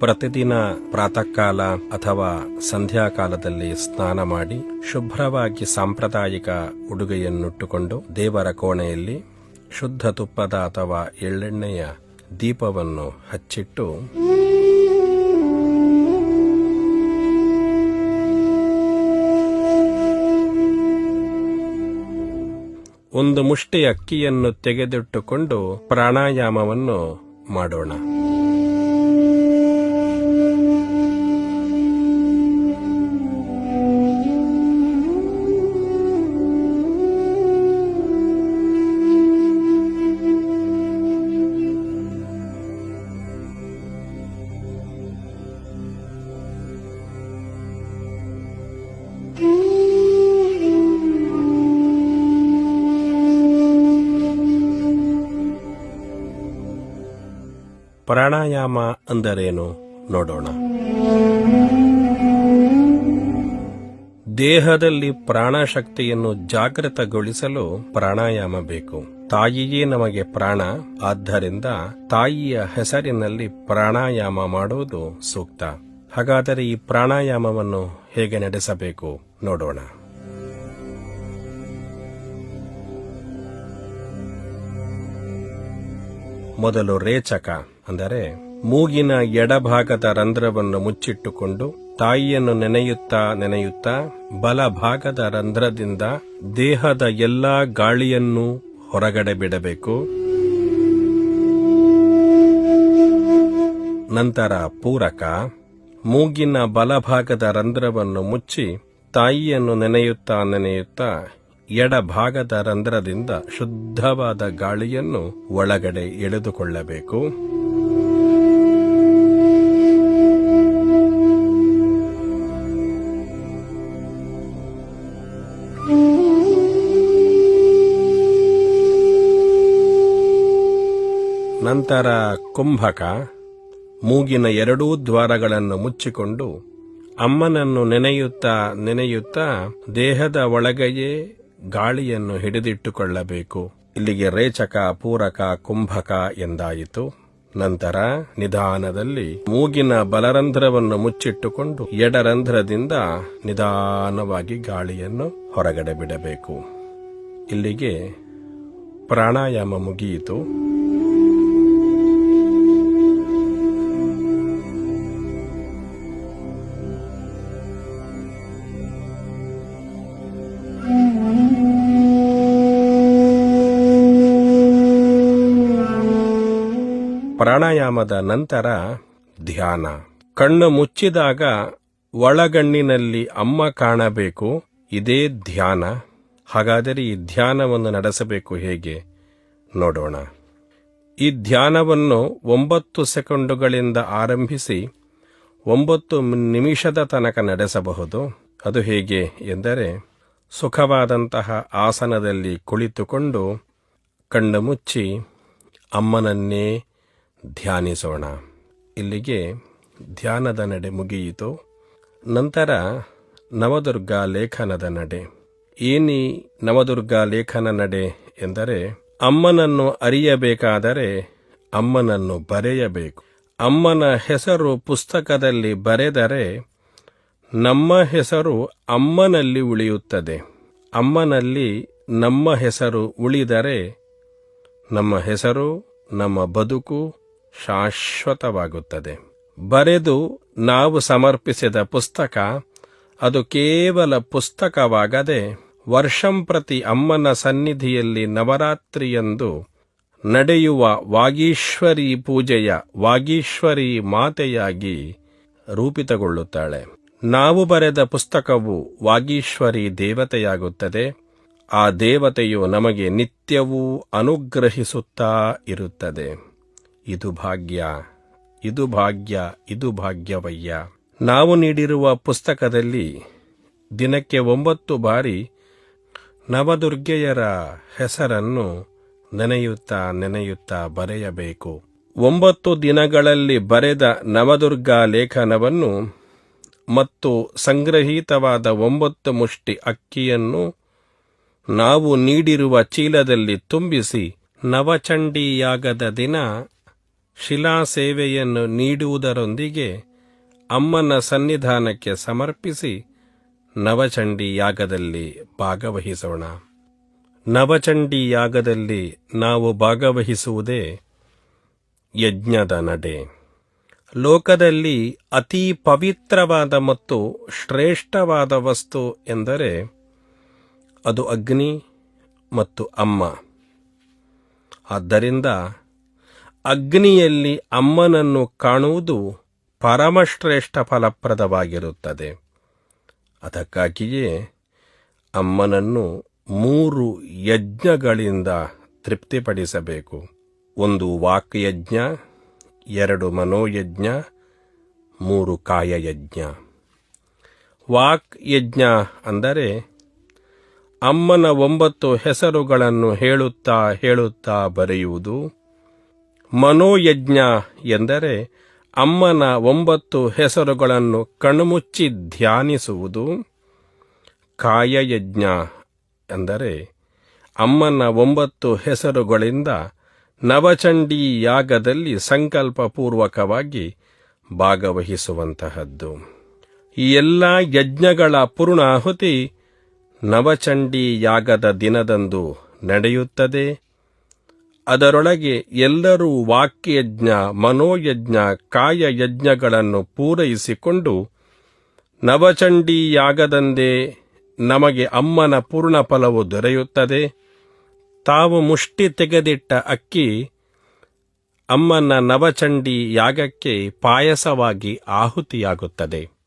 ಪ್ರತಿದಿನ ಪ್ರಾತಃಕಾಲ ಅಥವಾ ಸಂಧ್ಯಾಕಾಲದಲ್ಲಿ ಸ್ನಾನ ಮಾಡಿ ಶುಭ್ರವಾಗಿ ಸಾಂಪ್ರದಾಯಿಕ ಉಡುಗೆಯನ್ನುಟ್ಟುಕೊಂಡು ದೇವರ ಕೋಣೆಯಲ್ಲಿ ಶುದ್ಧ ತುಪ್ಪದ ಅಥವಾ ಎಳ್ಳೆಣ್ಣೆಯ ದೀಪವನ್ನು ಹಚ್ಚಿಟ್ಟು ಒಂದು ಮುಷ್ಟಿ ಅಕ್ಕಿಯನ್ನು ತೆಗೆದಿಟ್ಟುಕೊಂಡು ಪ್ರಾಣಾಯಾಮವನ್ನು ಮಾಡೋಣ. ಪ್ರಾಣಾಯಾಮ ಅಂದರೇನು ನೋಡೋಣ. ದೇಹದಲ್ಲಿ ಪ್ರಾಣಶಕ್ತಿಯನ್ನು ಜಾಗೃತಗೊಳಿಸಲು ಪ್ರಾಣಾಯಾಮ ಬೇಕು. ತಾಯಿಯೇ ನಮಗೆ ಪ್ರಾಣ, ಆದ್ದರಿಂದ ತಾಯಿಯ ಹೆಸರಿನಲ್ಲಿ ಪ್ರಾಣಾಯಾಮ ಮಾಡುವುದು ಸೂಕ್ತ. ಹಾಗಾದರೆ ಈ ಪ್ರಾಣಾಯಾಮವನ್ನು ಹೇಗೆ ನಡೆಸಬೇಕು ನೋಡೋಣ. ಮೊದಲು ರೇಚಕ. ಅಂದರೆ ಮೂಗಿನ ಎಡಭಾಗದ ರಂಧ್ರವನ್ನು ಮುಚ್ಚಿಟ್ಟುಕೊಂಡು ತಾಯಿಯನ್ನು ನೆನೆಯುತ್ತಾ ನೆನೆಯುತ್ತಾ ಬಲಭಾಗದ ರಂಧ್ರದಿಂದ ದೇಹದ ಎಲ್ಲಾ ಗಾಳಿಯನ್ನು ಹೊರಗಡೆ ಬಿಡಬೇಕು. ನಂತರ ಪೂರಕ ಮೂಗಿನ ಬಲಭಾಗದ ರಂಧ್ರವನ್ನು ಮುಚ್ಚಿ ತಾಯಿಯನ್ನು ನೆನೆಯುತ್ತಾ ನೆನೆಯುತ್ತಾ ಎಡಭಾಗದ ರಂಧ್ರದಿಂದ ಶುದ್ಧವಾದ ಗಾಳಿಯನ್ನು ಒಳಗಡೆ ಎಳೆದುಕೊಳ್ಳಬೇಕು. ನಂತರ ಕುಂಭಕ ಮೂಗಿನ ಎರಡೂ ದ್ವಾರಗಳನ್ನು ಮುಚ್ಚಿಕೊಂಡು ಅಮ್ಮನನ್ನು ನೆನೆಯುತ್ತಾ ನೆನೆಯುತ್ತಾ ದೇಹದ ಒಳಗೆಯೇ ಗಾಳಿಯನ್ನು ಹಿಡಿದಿಟ್ಟುಕೊಳ್ಳಬೇಕು. ಇಲ್ಲಿಗೆ ರೇಚಕ, ಪೂರಕ, ಕುಂಭಕ ಎಂದಾಯಿತು. ನಂತರ ನಿಧಾನದಲ್ಲಿ ಮೂಗಿನ ಬಲರಂಧ್ರವನ್ನು ಮುಚ್ಚಿಟ್ಟುಕೊಂಡು ಎಡರಂಧ್ರದಿಂದ ನಿಧಾನವಾಗಿ ಗಾಳಿಯನ್ನು ಹೊರಗಡೆ ಬಿಡಬೇಕು. ಇಲ್ಲಿಗೆ ಪ್ರಾಣಾಯಾಮ ಮುಗಿಯಿತು. ಪ್ರಾಣಾಯಾಮದ ನಂತರ ಧ್ಯಾನ. ಕಣ್ಣು ಮುಚ್ಚಿದಾಗ ಒಳಗಣ್ಣಿನಲ್ಲಿ ಅಮ್ಮ ಕಾಣಬೇಕು, ಇದೇ ಧ್ಯಾನ. ಹಾಗಾದರೆ ಈ ಧ್ಯಾನವನ್ನು ನಡೆಸಬೇಕು ಹೇಗೆ? ನೋಡೋಣ. ಈ ಧ್ಯಾನವನ್ನು ಒಂಬತ್ತು ಸೆಕೆಂಡುಗಳಿಂದ ಆರಂಭಿಸಿ ಒಂಬತ್ತು ನಿಮಿಷದ ತನಕ ನಡೆಸಬಹುದು. ಅದು ಹೇಗೆ ಎಂದರೆ, ಸುಖವಾದಂತಹ ಆಸನದಲ್ಲಿ ಕುಳಿತುಕೊಂಡು ಕಣ್ಣು ಮುಚ್ಚಿ ಅಮ್ಮನನ್ನೇ ಧ್ಯಾನಿಸೋಣ. ಇಲ್ಲಿಗೆ ಧ್ಯಾನದ ನಡೆ ಮುಗಿಯಿತು. ನಂತರ ನವದುರ್ಗ ಲೇಖನದ ನಡೆ. ಏನಿ ನವದುರ್ಗ ಲೇಖನ ನಡೆ ಎಂದರೆ, ಅಮ್ಮನನ್ನು ಅರಿಯಬೇಕಾದರೆ ಅಮ್ಮನನ್ನು ಬರೆಯಬೇಕು. ಅಮ್ಮನ ಹೆಸರು ಪುಸ್ತಕದಲ್ಲಿ ಬರೆದರೆ ನಮ್ಮ ಹೆಸರು ಅಮ್ಮನಲ್ಲಿ ಉಳಿಯುತ್ತದೆ. ಅಮ್ಮನಲ್ಲಿ ನಮ್ಮ ಹೆಸರು ಉಳಿದರೆ ನಮ್ಮ ಹೆಸರು, ನಮ್ಮ ಬದುಕು ಶಾಶ್ವತವಾಗುತ್ತದೆ. ಬರೆದು ನಾವು ಸಮರ್ಪಿಸಿದ ಪುಸ್ತಕ, ಅದು ಕೇವಲ ಪುಸ್ತಕವಾಗದೆ ವರ್ಷಂಪ್ರತಿ ಅಮ್ಮನ ಸನ್ನಿಧಿಯಲ್ಲಿ ನವರಾತ್ರಿಯಂದು ನಡೆಯುವ ವಾಗೀಶ್ವರಿ ಪೂಜೆಯ ವಾಗೀಶ್ವರಿ ಮಾತೆಯಾಗಿ ರೂಪಿತಗೊಳ್ಳುತ್ತಾಳೆ. ನಾವು ಬರೆದ ಪುಸ್ತಕವು ವಾಗೀಶ್ವರಿ ದೇವತೆಯಾಗುತ್ತದೆ. ಆ ದೇವತೆಯು ನಮಗೆ ನಿತ್ಯವೂ ಅನುಗ್ರಹಿಸುತ್ತಾ ಇರುತ್ತದೆ. ಇದು ಭಾಗ್ಯ ಇದು ಭಾಗ್ಯ, ಇದು ಭಾಗ್ಯವಯ್ಯ. ನಾವು ನೀಡಿರುವ ಪುಸ್ತಕದಲ್ಲಿ ದಿನಕ್ಕೆ ಒಂಬತ್ತು ಬಾರಿ ನವದುರ್ಗೆಯರ ಹೆಸರನ್ನು ನೆನೆಯುತ್ತಾ ನೆನೆಯುತ್ತಾ ಬರೆಯಬೇಕು. ಒಂಬತ್ತು ದಿನಗಳಲ್ಲಿ ಬರೆದ ನವದುರ್ಗಾ ಲೇಖನವನ್ನು ಮತ್ತು ಸಂಗ್ರಹೀತವಾದ ಒಂಬತ್ತು ಮುಷ್ಟಿ ಅಕ್ಕಿಯನ್ನು ನಾವು ನೀಡಿರುವ ಚೀಲದಲ್ಲಿ ತುಂಬಿಸಿ, ನವಚಂಡಿಯಾಗದ ದಿನ ಶಿಲಾ ಸೇವೆಯನ್ನು ನೀಡುವುದರೊಂದಿಗೆ ಅಮ್ಮನ ಸನ್ನಿಧಾನಕ್ಕೆ ಸಮರ್ಪಿಸಿ ನವಚಂಡಿ ಯಾಗದಲ್ಲಿ ಭಾಗವಹಿಸೋಣ. ನವಚಂಡಿ ಯಾಗದಲ್ಲಿ ನಾವು ಭಾಗವಹಿಸುವುದೇ ಯಜ್ಞದ ನಡೆ. ಲೋಕದಲ್ಲಿ ಅತಿ ಪವಿತ್ರವಾದ ಮತ್ತು ಶ್ರೇಷ್ಠವಾದ ವಸ್ತು ಎಂದರೆ ಅದು ಅಗ್ನಿ ಮತ್ತು ಅಮ್ಮ. ಆದ್ದರಿಂದ ಅಗ್ನಿಯಲ್ಲಿ ಅಮ್ಮನನ್ನು ಕಾಣುವುದು ಪರಮಶ್ರೇಷ್ಠ ಫಲಪ್ರದವಾಗಿರುತ್ತದೆ. ಅದಕ್ಕಾಗಿಯೇ ಅಮ್ಮನನ್ನು ಮೂರು ಯಜ್ಞಗಳಿಂದ ತೃಪ್ತಿಪಡಿಸಬೇಕು. ಒಂದು ವಾಕ್ಯಜ್ಞ ಎರಡು ಮನೋಯಜ್ಞ, ಮೂರು ಕಾಯಯಜ್ಞ. ವಾಕ್ ಯಜ್ಞ ಅಂದರೆ ಅಮ್ಮನ ಒಂಬತ್ತು ಹೆಸರುಗಳನ್ನು ಹೇಳುತ್ತಾ ಹೇಳುತ್ತಾ ಬರೆಯುವುದು ಮನೋಯಜ್ಞ ಎಂದರೆ ಅಮ್ಮನ ಒಂಬತ್ತು ಹೆಸರುಗಳನ್ನು ಕಣ್ಮುಚ್ಚಿ ಧ್ಯಾನಿಸುವುದು. ಕಾಯಯಜ್ಞ ಎಂದರೆ ಅಮ್ಮನ ಒಂಬತ್ತು ಹೆಸರುಗಳಿಂದ ನವಚಂಡಿ ಯಾಗದಲ್ಲಿ ಸಂಕಲ್ಪಪೂರ್ವಕವಾಗಿ ಭಾಗವಹಿಸುವಂತಹದ್ದು. ಈ ಎಲ್ಲ ಯಜ್ಞಗಳ ಪೂರ್ಣಾಹುತಿ ನವಚಂಡಿ ಯಾಗದ ದಿನದಂದು ನಡೆಯುತ್ತದೆ. ಅದರೊಳಗೆ ಎಲ್ಲರೂ ವಾಕ್ಯಯಜ್ಞ, ಮನೋಯಜ್ಞ, ಕಾಯಯಜ್ಞಗಳನ್ನು ಪೂರೈಸಿಕೊಂಡು ನವಚಂಡಿ ಯಾಗದಂದೇ ನಮಗೆ ಅಮ್ಮನ ಪೂರ್ಣ ಫಲವು ದೊರೆಯುತ್ತದೆ. ತಾವು ಮುಷ್ಟಿ ತೆಗೆದಿಟ್ಟ ಅಕ್ಕಿ ಅಮ್ಮನ ನವಚಂಡಿ ಯಾಗಕ್ಕೆ ಪಾಯಸವಾಗಿ ಆಹುತಿಯಾಗುತ್ತದೆ.